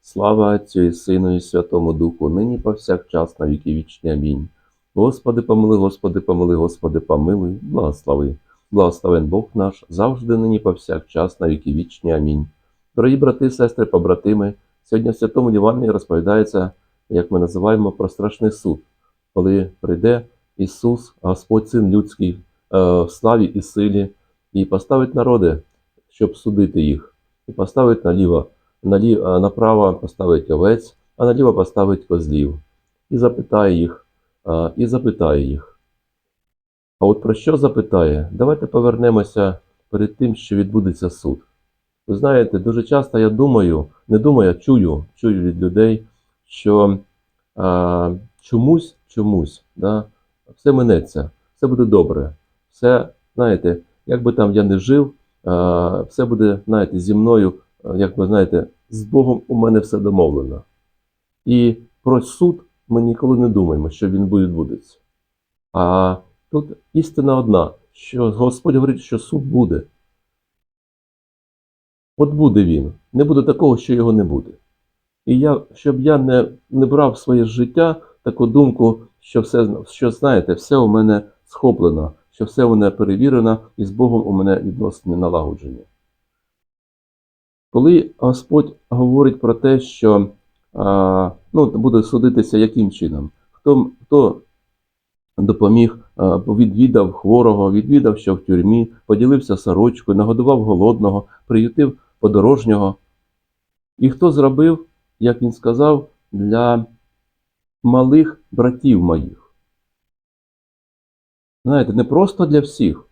Слава Отцю і Сину і Святому Духу, нині повсякчас на віки вічні. Амінь. Господи, помили, Господи, помили, Господи, помилуй, благослови. Благословен Бог наш, завжди нині повсякчас на віки вічні. Амінь. Дорогі брати, сестри, побратими, сьогодні в Святому Євангелії розповідається, як ми називаємо, про страшний суд, коли прийде Ісус, Господь Син людський, е, в славі і силі, і поставить народи, щоб судити їх, і поставить наліво направо поставить овець, а наліво поставить козлів, і запитає їх, а, і запитає їх. А от про що запитає? Давайте повернемося перед тим, що відбудеться суд. Ви знаєте, дуже часто я думаю, не думаю, а чую, чую від людей, що а, чомусь, чомусь, да, все минеться, все буде добре. Все, знаєте, як би там я не жив, а, все буде, знаєте, зі мною як ви знаєте, з Богом у мене все домовлено. І про суд ми ніколи не думаємо, що він відбудеться. А тут істина одна, що Господь говорить, що суд буде. От буде він. Не буде такого, що його не буде. І я, щоб я не, не брав своє життя таку думку, що все, що знаєте, все у мене схоплено, що все у мене перевірено, і з Богом у мене відносини налагоджені. Коли Господь говорить про те, що ну, буде судитися яким чином, хто, хто допоміг, відвідав хворого, відвідав, що в тюрмі, поділився сорочкою, нагодував голодного, приютив подорожнього. І хто зробив, як він сказав, для малих братів моїх. Знаєте, не просто для всіх,